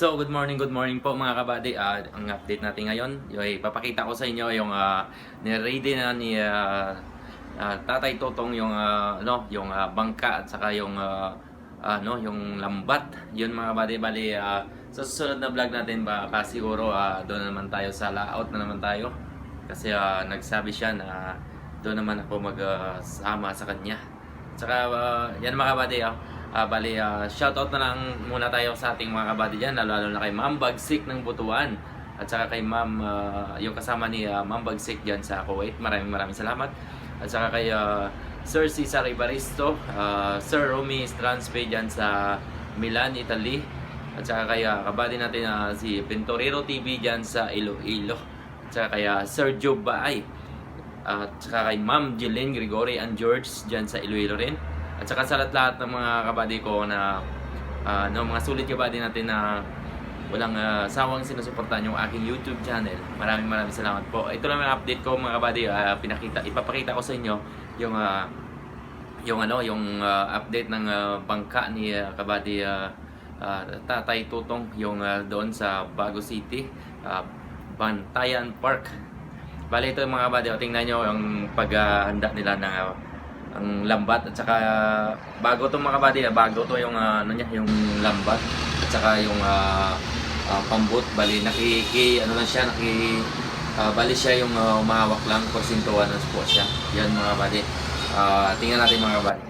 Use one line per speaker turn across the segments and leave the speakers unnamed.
So, good morning, good morning po mga kabady. Ah, ang update natin ngayon, yung ipapakita ko sa inyo yung uh, niready na ni ah, ah, Tatay Totong yung ah, ano, yung ah, bangka at saka yung ah, ano, yung lambat. Yun mga kabady, bali ah, sa susunod na vlog natin baka siguro ah, doon naman tayo sa layout na naman tayo. Kasi ah, nagsabi siya na doon naman ako magsama sa kanya. Tsaka ah, yan mga kabady, ah, Ah, bali, ah, shoutout na lang muna tayo sa ating mga kabady dyan, lalo, lalo na kay Ma'am Bagsik ng Butuan. At saka kay Ma'am, ah, yung kasama ni ah, Ma'am Bagsik dyan sa Kuwait. Maraming maraming salamat. At saka kay ah, Sir Cesar Ibaristo, ah, Sir Romy Stranspe dyan sa Milan, Italy. At saka kay ah, kabady natin ah, si Pintorero TV dyan sa Iloilo. At saka kay ah, Sir Job Baay. At saka kay Ma'am Jeline Gregory and George dyan sa Iloilo rin. At saka sa lahat ng mga kabady ko na ah, no, mga sulit kabady natin na walang ah, sawang sinusuportahan yung aking YouTube channel. Maraming maraming salamat po. Ito lang ang update ko mga kabady. Ah, pinakita, ipapakita ko sa inyo yung ah, yung ano, yung ah, update ng ah, bangka ni ah, kabady ah, ah, Tatay Tutong yung ah, doon sa Bago City, ah, Bantayan Park. Bali ito mga kabady, tingnan nyo yung paghahanda nila ng ah, ang lambat at saka bago to mga kabady, ah, bago to yung ah, ano niya, yung lambat at saka yung ah, ah, pambut, bali nakiki ano lang siya, naki ah, bali siya yung ah, umahawak lang porsintuan ng po siya. Yan mga kabady. Ah, tingnan natin mga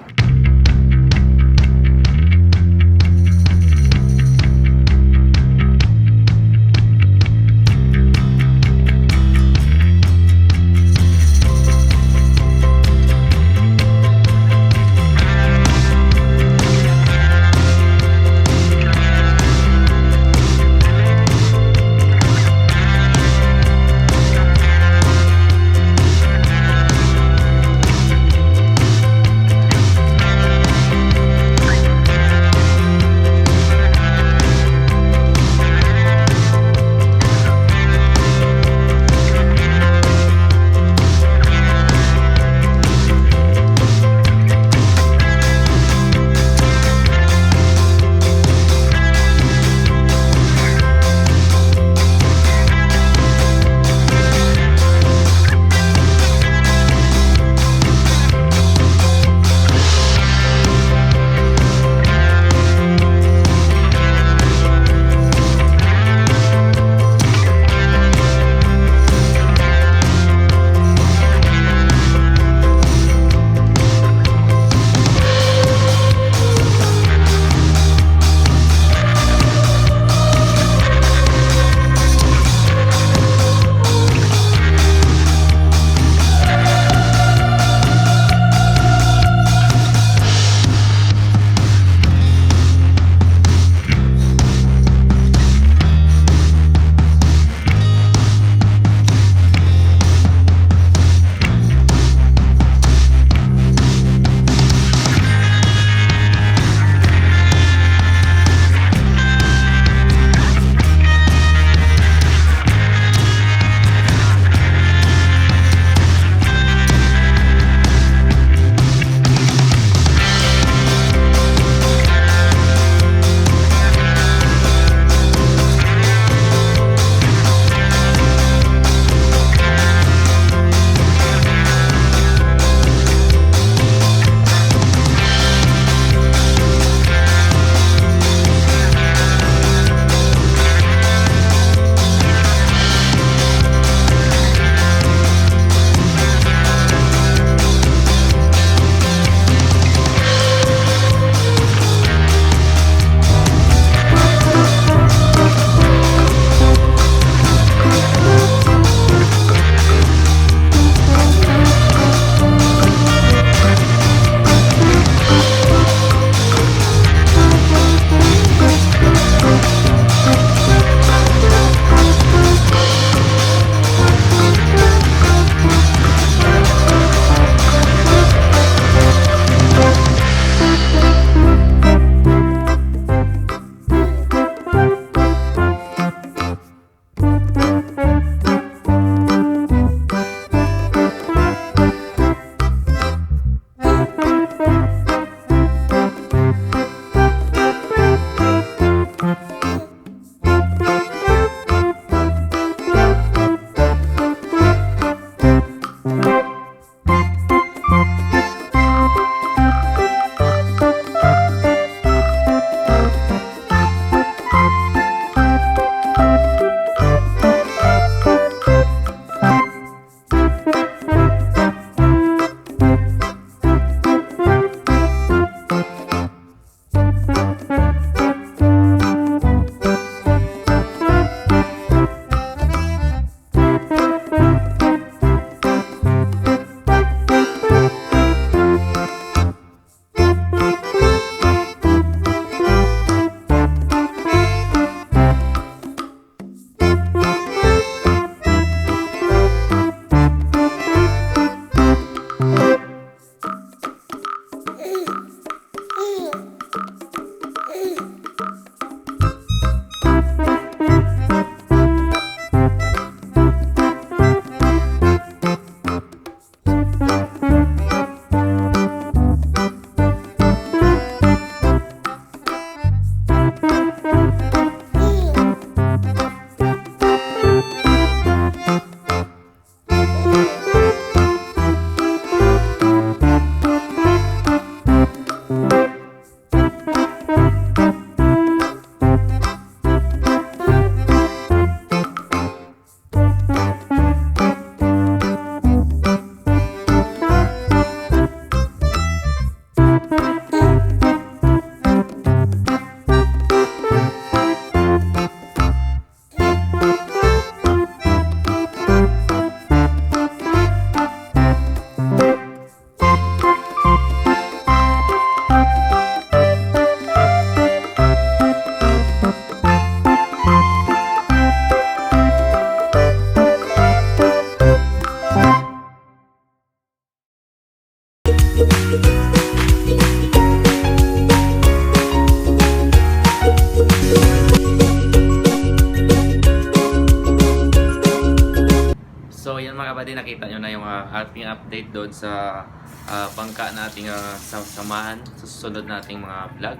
kabady. ating update doon sa ah, bangka nating ah, sa samahan sa susunod nating mga vlog.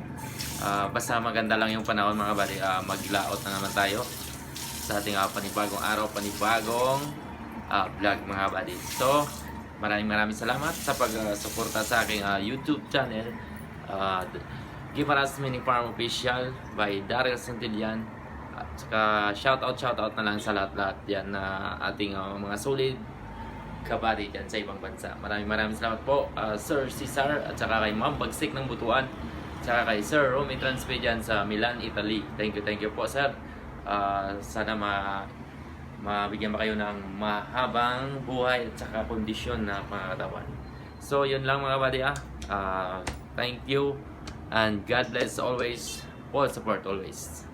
Ah, basta maganda lang yung panahon mga buddy, Ah, maglaot na naman tayo sa ating ah, panibagong araw, panibagong ah, vlog mga buddy. So, maraming maraming salamat sa pag-suporta sa aking ah, YouTube channel. Uh, Gimaras Mini Farm Official by Daryl Santillan. At saka shoutout shoutout na lang sa lahat-lahat yan na ating ah, mga solid kabady dyan sa ibang bansa. Maraming maraming salamat po ah, Sir Cesar at saka kay Ma'am Bagsik ng Butuan. At saka kay Sir Romy Transpe dyan sa Milan, Italy. Thank you, thank you po sir. Ah, sana ma mabigyan ba kayo ng mahabang buhay at saka kondisyon na pangatawan. So, yun lang mga buddy ah. Ah, thank you and God bless always. All support always.